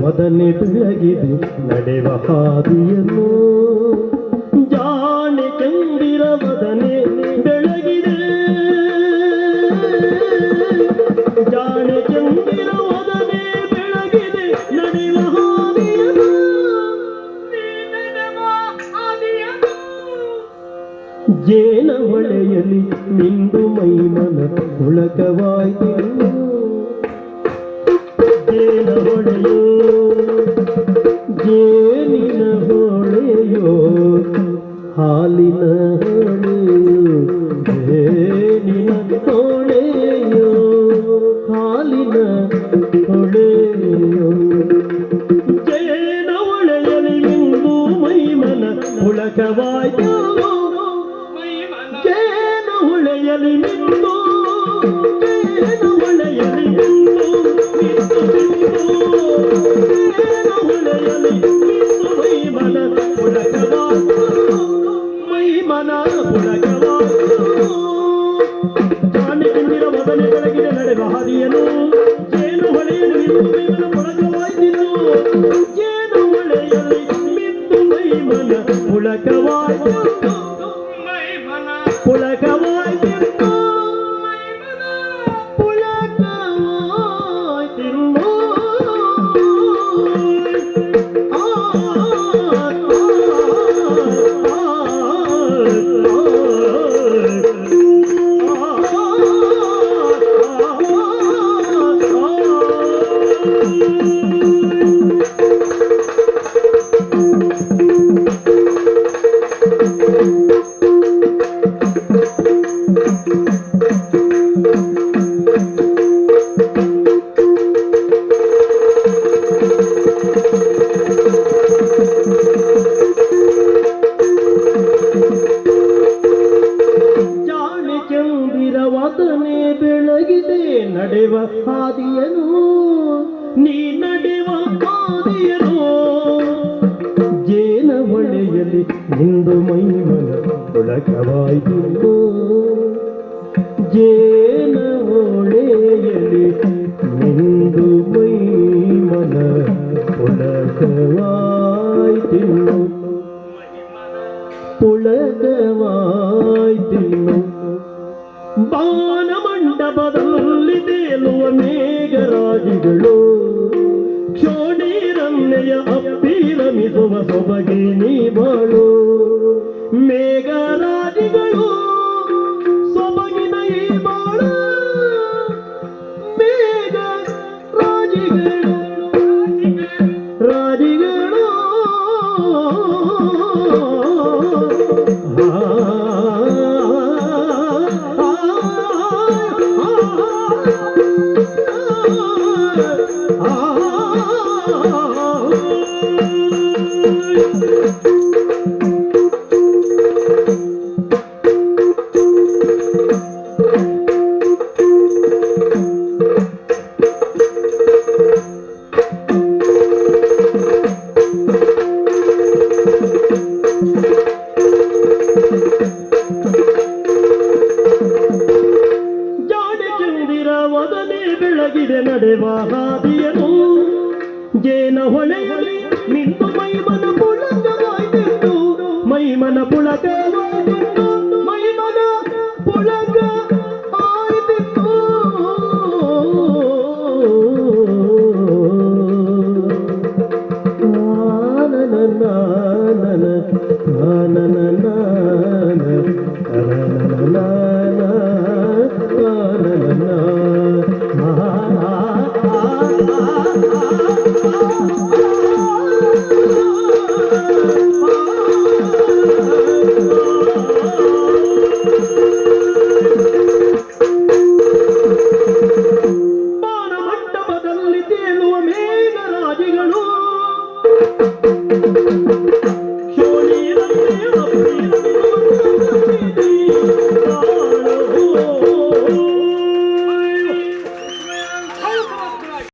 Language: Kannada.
ಮೊದಲೆದುರಾಗಿದೆ ನಡೆವ ಹಾದಿಯನ್ನು ಜಾಣೆ ಕಂಡಿರ ಮೊದಲೇ ಬೆಳಗಿದೆ. ಜಾಣೆ ಕಂಡಿರ ಮೊದಲೇ ಬೆಳಗಿದೆ. ನಡೆವ ಹಾದಿಯನ್ನು ಜೇನ ಹೊಳೆಯಲ್ಲಿ ನಿಂದು ಮೈಮನ ಪುಳಕವಾಯಿತು ನಿನ್ನ ಹೊಳೆಯೋ ಹಾಲಿನ বন্ধু ರುಜಿರವಾತನೇ ಬೆಳಗಿದೆ ನಡೆವ ಹಾದಿಯನು ನೀ ನಡೆವ ಹಾದಿಯನು ಜೇನ ಒಳೆಯಲ್ಲಿ ನಿಂದು ಮೈಮನ ತೊಡಕವಾಯಿತು ಜೇನ ಒಳೆಯಲ್ಲಿ ನಿಂದು ಮೈಮನ ತೊಡಕವಾಯಿತು ಪುಳಕವಾ సౌభాగ్యం ಹೊಳೆಯಲಿ ನಿನ್ನ ಮೈ ಮನ ಪುಳಕ ಆಯ್ತೆಂದು ಮೈ ಮನ ಪುಳಕ